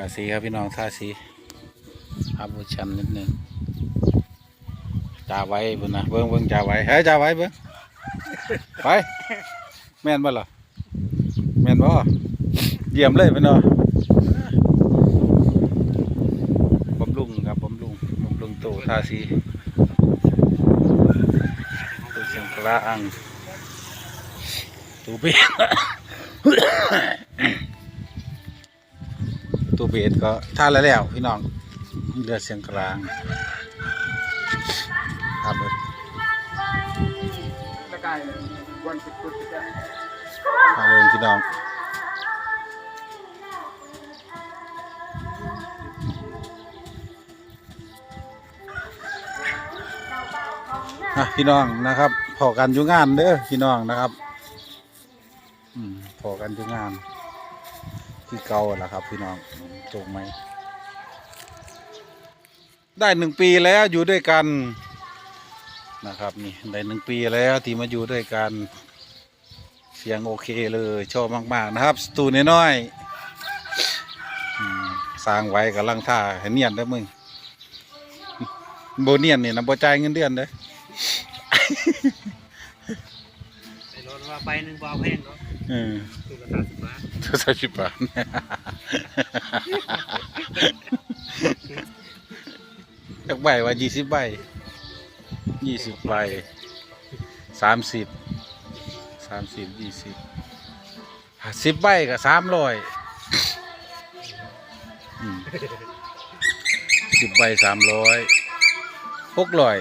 าสีครับพี่น้องทาสีอาบูชันนิดนึงจ่าไว้บิ่งนะเบิ่งเบิ่งจ่าไว้เฮ้ยจ่าไว้เบิ่งไปแม่นบ่ล่ะแม่นบ่เยี่ยมเลยพี่น้องบำรุงครับบำรุงบำรุงตู้ทาสีตู้เสียงกลางตู้เปียก ตัวเบสก็ท่าแล้วแล้วพี่น้องเรือเสียงกลางครับเล้วก็วันสุดสุดจะมาเลยพี่น้องะพี่น้องนะครับพอกันอยู่งานเด้อพี่น้องนะครับ อืมพอกันอยู่งาน ที่เก่าแหละครับ พี่น้องจงไหม ได้หนึ่งปีแล้วอยู่ด้วยกันนะครับนี่ได้หนึ่งปีแล้วที่มาอยู่ด้วยกัน เสียงโอเคเลยชอบมาก ๆ นะครับสตูน้อยๆอืมสร้างไว้กับลังท่าให้เนียนได้มึงโบเนียนนี่นะโบจ่ายเงินเดือนเด้ไอ้รถว่าไปหนึ่งบาแพงก็ เออตัวละสามสิบบาททุกสิบบาท จักใบว่ายี่สิบใบยี่สิบใบสามสิบสามสิบยี่สิบสิบใบก็สามร้อยสิบใบสามร้อยหกร้อย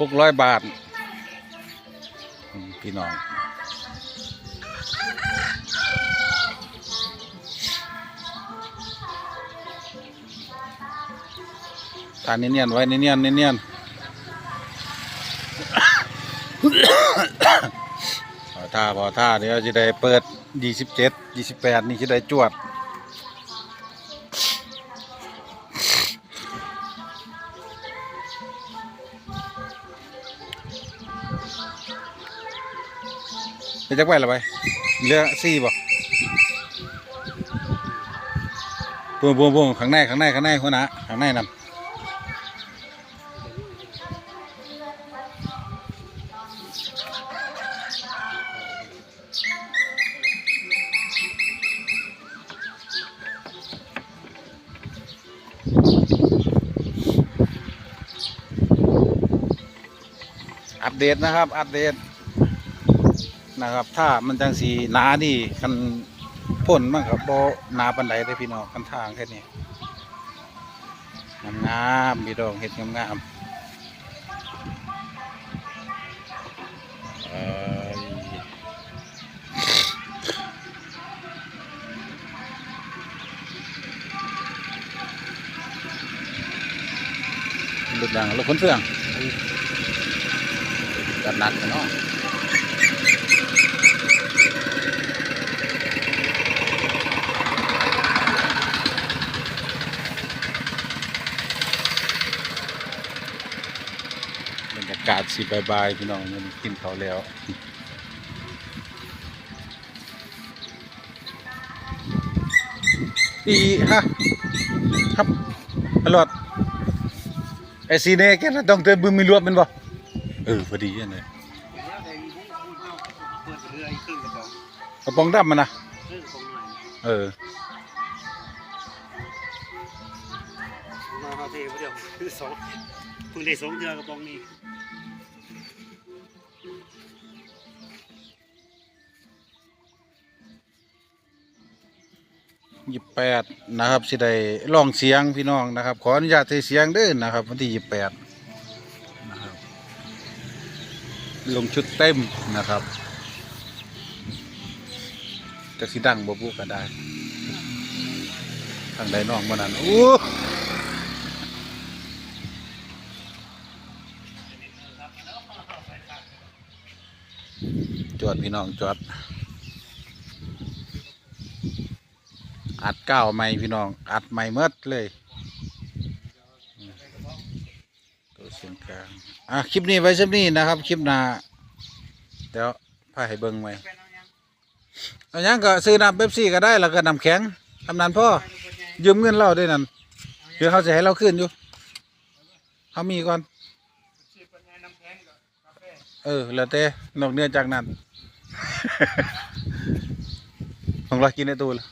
หกร้อยบาท พี่น้องทาเนียนๆไว้เนียนๆเนียนๆพอท่าพอท่าเดี๋ยวจะได้เปิดยี่สิบเจ็ดยี่สิบแปดนี่จะได้จวด จักไปละไปเรือสี่บ่ปุ่มปุ่มปุ่มข้างในข้างในข้างในหัวหน้าข้างในนั่นอัปเดตนะครับ อัปเดต นะครับ ถ้ามันจังสีหนาดีคันพ่นมันกับโบหนาปันไดได้อพี่น้องกันทางแค่นี้งามงามๆพี่น้องเห็ดงามงามๆเอ้ยรถดังรถขนเฟืองกันนัดกันเนาะ รรยากาศสิบายบพี่น้องมันกินเขาแล้วอีฮะครับตลอดไอซีเน่แกนะต้องเติมบึมมีรวบมันบ่เออพอดีอันนี้แล้วแต่อีนี่เรืออีกครึ่งกระป๋องกระปองดำมันนะครึ่งกระป๋อหน่อยเออเทไปเดียวคือสองเพิ่งได้สองเดือนกระป๋องนี้ ยี่แปดนะครับสิได้ลองเสียงพี่น้องนะครับ ขออนุญาตใช้เสียงเด้อนะครับวันที่ยี่แปดนะครับลงชุดเต็มนะครับจะสิดังบ่บุก็ได้ทางใดน้องบ่นั้นโอ้จอดพี่น้องจอด อัดเก้าไม่พี่น้อง อัดไม่เมดเลยตัวเสียงกลางอะคลิปนี้ไว้สักนี้นะครับ คลิปหน้าเดี๋ยวพาให้เบิ่งไว้เป็นเอายังเอางก็ซื้อน้ำเป๊ปซี่ก็ได้แล้วก็น้ำแข็งทำนั้นพ่อยืมเงินเราด้วยนั่นเดี๋ยวเขาจะให้เราขึ้นอยู่เขามีก่อนเป็นไงน้ำแข็งกับกาแฟเออแล้วแต่นอกเหนือจากนั้น ของเรากินในตู้ละในตู้ละในตู้ปฏิไปก็มันคือด้วยเด้อเดี๋ยวให้ยี่สิบบาทเดี๋ยวให้ก่อนเดี๋ยวอ่อนแล้แล้ววก็มีด้วย